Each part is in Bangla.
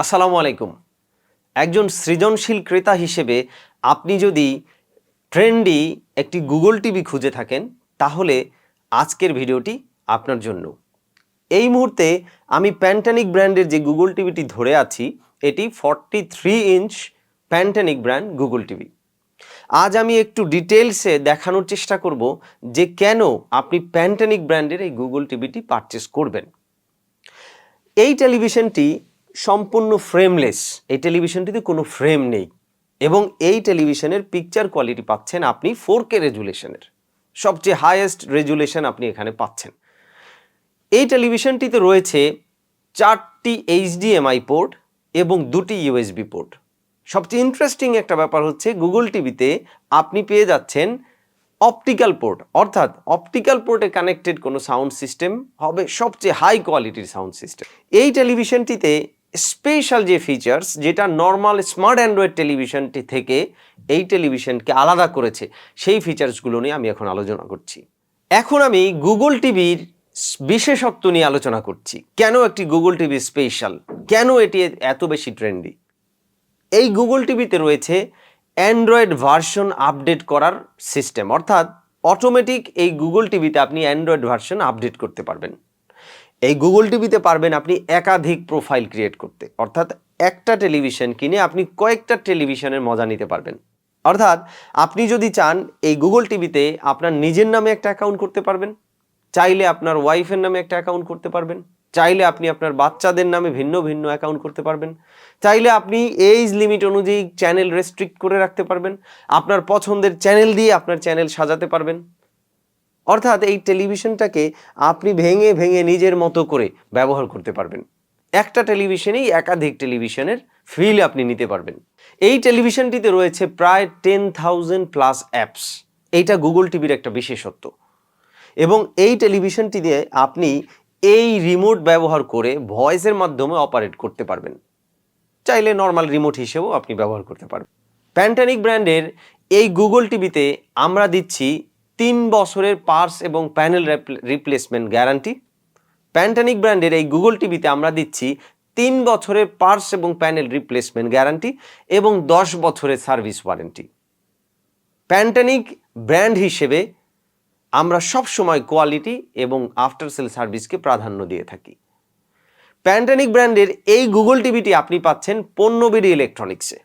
আসসালামু আলাইকুম। একজন সৃজনশীল ক্রেতা হিসেবে আপনি যদি ট্রেন্ডি একটি গুগল টিভি খুঁজে থাকেন, তাহলে আজকের ভিডিওটি আপনার জন্য। এই মুহূর্তে আমি প্যান্টানিক ব্র্যান্ডের যে গুগল টিভিটি ধরে আছি, এটি ফর্টি থ্রি ইঞ্চ প্যান্টানিক ব্র্যান্ড গুগল টিভি। আজ আমি একটু ডিটেলসে দেখানোর চেষ্টা করব যে কেন আপনি প্যান্টানিক ব্র্যান্ডের এই গুগল টিভিটি পারচেস করবেন। এই টেলিভিশনটি সম্পূর্ণ ফ্রেমলেস এই টেলিভিশনটিতে কোনো ফ্রেম নেই। এবং এই টেলিভিশনের পিকচার কোয়ালিটি পাচ্ছেন আপনি ফোর কে রেজুলেশনের। সবচেয়ে হায়েস্ট রেজুলেশন আপনি এখানে পাচ্ছেন। এই টেলিভিশনটিতে রয়েছে চারটি এইচডিএমআই পোর্ট এবং দুটি ইউএসবি পোর্ট সবচেয়ে ইন্টারেস্টিং একটা ব্যাপার হচ্ছে গুগল টিভিতে আপনি পেয়ে যাচ্ছেন অপটিক্যাল পোর্ট অর্থাৎ অপটিক্যাল পোর্টে কানেক্টেড কোনো সাউন্ড সিস্টেম হবে সবচেয়ে হাই কোয়ালিটির সাউন্ড সিস্টেম এই টেলিভিশনটিতে স্পেশাল যে ফিচার্স যেটা নর্মাল স্মার্ট অ্যান্ড্রয়েড টেলিভিশনটি থেকে এই টেলিভিশনকে আলাদা করেছে, সেই ফিচার্সগুলো নিয়ে আমি এখন আলোচনা করছি। এখন আমি গুগল টিভির বিশেষত্ব নিয়ে আলোচনা করছি। কেন একটি গুগল টিভি স্পেশাল কেন এটি এত বেশি ট্রেন্ডি এই গুগল টিভিতে রয়েছে অ্যান্ড্রয়েড ভার্সন আপডেট করার সিস্টেম অর্থাৎ অটোমেটিক এই গুগল টিভিতে আপনি অ্যান্ড্রয়েড ভার্সন আপডেট করতে পারবেন। এই গুগল টিভিতে পারবেন আপনি একাধিক প্রোফাইল ক্রিয়েট করতে। অর্থাৎ একটা টেলিভিশন কিনে আপনি কয়েকটা টেলিভিশনের মজা নিতে পারবেন। অর্থাৎ আপনি যদি চান এই গুগল টিভিতে আপনার নিজের নামে একটা অ্যাকাউন্ট করতে পারবেন, চাইলে আপনার ওয়াইফের নামে একটা অ্যাকাউন্ট করতে পারবেন, চাইলে আপনি আপনার বাচ্চাদের নামে ভিন্ন ভিন্ন অ্যাকাউন্ট করতে পারবেন, চাইলে আপনি এইজ লিমিট অনুযায়ী চ্যানেল রেস্ট্রিক্ট করে রাখতে পারবেন, আপনার পছন্দের চ্যানেল দিয়ে আপনার চ্যানেল সাজাতে পারবেন। অর্থাৎ এই টেলিভিশনটাকে আপনি ভেঙে ভেঙে নিজের মতো করে ব্যবহার করতে পারবেন। একটা টেলিভিশনেই একাধিক টেলিভিশনের ফিল আপনি নিতে পারবেন। এই টেলিভিশনটিতে রয়েছে প্রায় টেন থাউজেন্ড প্লাস অ্যাপস এইটা গুগল টিভির একটা বিশেষত্ব। এবং এই টেলিভিশনটি দিয়ে আপনি এই রিমোট ব্যবহার করে ভয়েসের মাধ্যমে অপারেট করতে পারবেন। চাইলে নর্মাল রিমোট হিসেবেও আপনি ব্যবহার করতে পারবেন। প্যান্টানিক ব্র্যান্ডের এই গুগল টিভিতে আমরা দিচ্ছি তিন বছরের পার্স এবং প্যানেল রিপ্লেসমেন্ট গ্যারান্টি। প্যান্টানিক ব্র্যান্ডের এই গুগল টিভিতে আমরা দিচ্ছি তিন বছরের পার্স এবং প্যানেল রিপ্লেসমেন্ট গ্যারান্টি এবং দশ বছরের সার্ভিস ওয়ারেন্টি। প্যান্টানিক ব্র্যান্ড হিসেবে আমরা সব সময় কোয়ালিটি এবং আফটার সেল সার্ভিসকে প্রাধান্য দিয়ে থাকি। প্যান্টানিক ব্র্যান্ডের এই গুগল টিভিটি আপনি পাচ্ছেন পণ্যবিডি ইলেকট্রনিক্সে।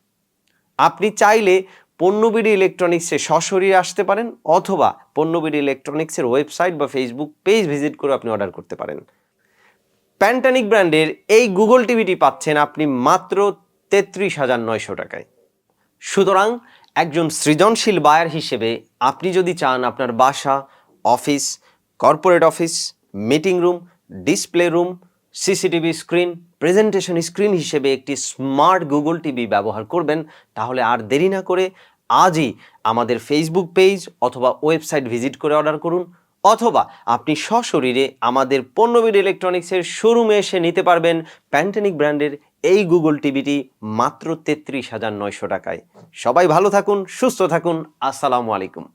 আপনি চাইলে পণ্যবিডি ইলেকট্রনিক্সে সশরীরে আসতে পারেন অথবা পণ্যবিডি ইলেকট্রনিক্সের ওয়েবসাইট বা ফেসবুক পেজ ভিজিট করে আপনি অর্ডার করতে পারেন। প্যান্টানিক ব্র্যান্ডের এই গুগল টিভিটি পাচ্ছেন আপনি মাত্র তেত্রিশ হাজার নয়শো টাকায়। সুতরাং একজন সৃজনশীল বায়ার হিসেবে আপনি যদি চান আপনার বাসা, office, corporate office, meeting room, display room, CCTV screen, presentation screen হিসেবে একটি স্মার্ট গুগল টিভি ব্যবহার করবেন, তাহলে আর দেরি না করে আজই আমাদের ফেসবুক পেজ অথবা ওয়েবসাইট ভিজিট করে অর্ডার করুন, অথবা আপনি সশরীরে আমাদের পণ্যবিদ ইলেকট্রনিক্সের শোরুমে এসে নিতে পারবেন প্যান্টেনিক ব্র্যান্ডের এই গুগল টিভিটি মাত্র তেত্রিশ হাজার নয়শো টাকায়। সবাই ভালো থাকুন, সুস্থ থাকুন, আসসালামু আলাইকুম।